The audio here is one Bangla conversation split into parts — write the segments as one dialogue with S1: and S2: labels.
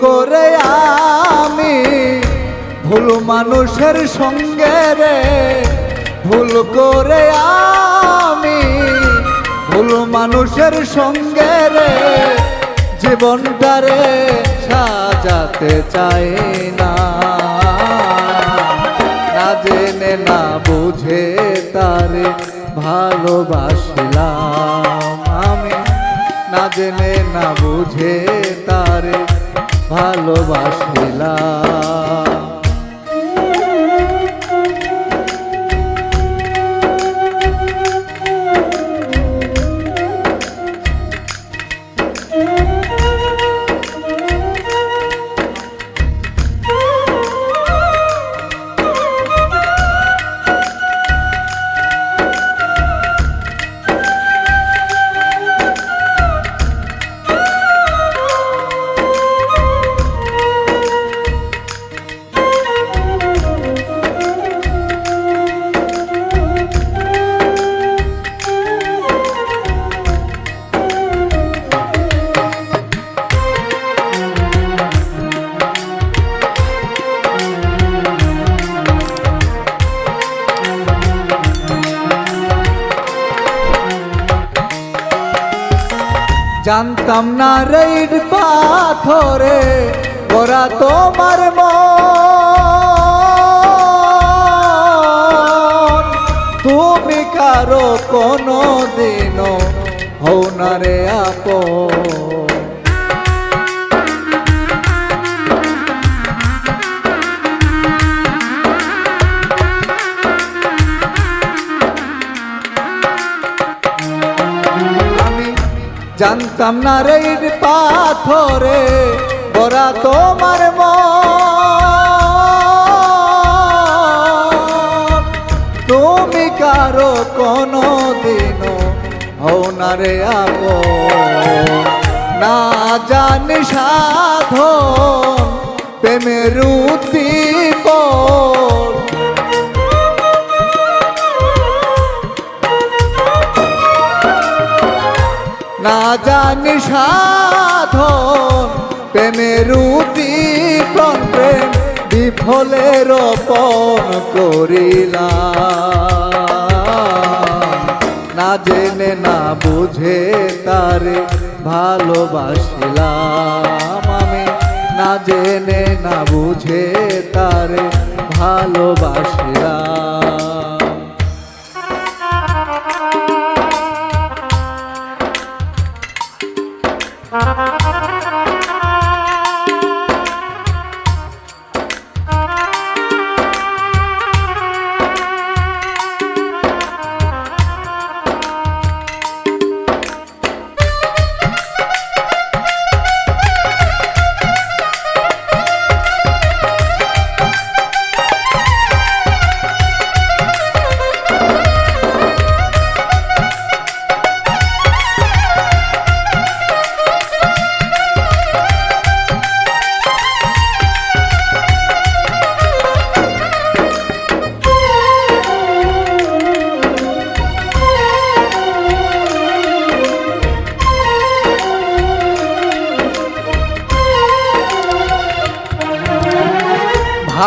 S1: করে আমি ভুল মানুষের সঙ্গে রে। ভুল করে আমি ভুল মানুষের সঙ্গে রে। জীবনটারে সাজাতে চাই না। না জেনে, না বুঝে তারে ভালোবাসলাম আমি। না জেনে, না বুঝে ভালোবাসলাম। জানতাম না রেড পাথরে ওরা তোমার তুমি কারও কোনো দিনও হও না রে আপন। জানতাম না রে পাথরে, বরা তোমার মন। তুমি কারও কোনো দিনও হও না রে না জানি সাধন, প্রেমের উদ্দীপন না জানি সাধন প্রেমের উদ্দীপন প্রেম, বিফলের রোপণ করিলাম। না জেনে, না বুঝে তারে ভালোবাসিলাম আমি। না জেনে, না বুঝে তারে ভালোবাসিলাম।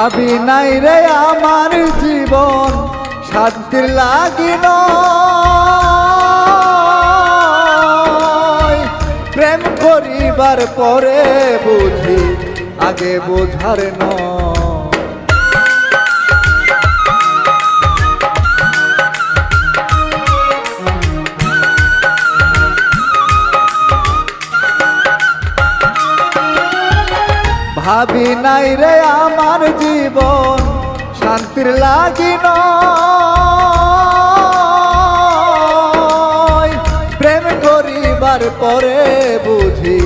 S1: ভাবি নাই রে আমার জীবন শান্তির লাগিল। প্রেম করিবার পরে বুঝি, আগে বোঝার নয়। ভাবি নাই রে শান্তির লাগিন। প্রেম করিবার পরে বুঝি,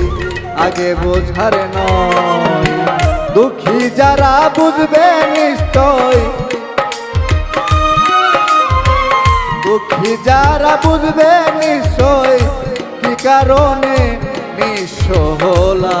S1: আগে বোঝার নয়। দুঃখী যারা বুঝবে নিশ্চয়। দুঃখী যারা বুঝবে নিশ্চয়, কি কারণে নিঃস্ব হলা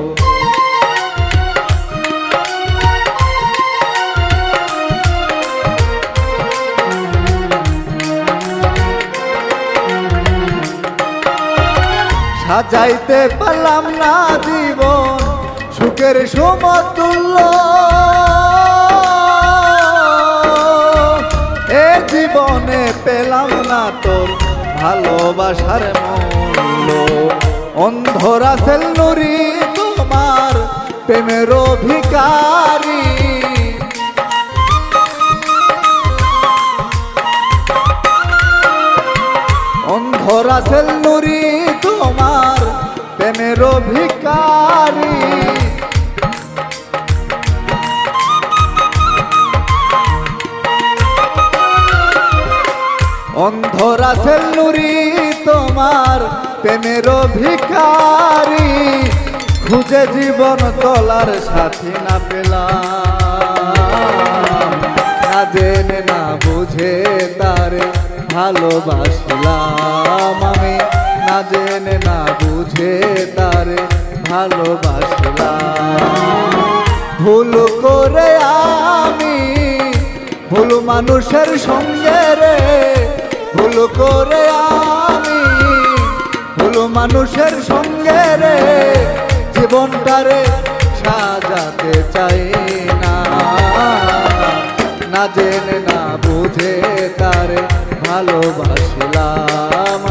S1: সাজাইতে পারলাম না জীবন, সুখের সমতুল্য। এ জীবনে পেলাম না তোর ভালোবাসার মূল্য। অন্ধরা সেল নুরি তোমার প্রেমের অধিকারী। অন্ধরা সেল নুরি প্রেমের ভিকারি অন্ধরা সেল তোমার প্রেমের ভিকারি খুঁজে জীবন তলার সাথী না পেলাম। না জেনে না বুঝে তারে ভালোবাসলাম আমি। না জেনে, না বুঝে তারে ভালোবাসলাম। ভুল করে আমি ভুল মানুষের সঙ্গে রে, ভুল করে আমি ভুল মানুষের সঙ্গে রে জীবনটারে সাজাতে চাই না। না জেনে, না বুঝে তারে ভালোবাসলাম।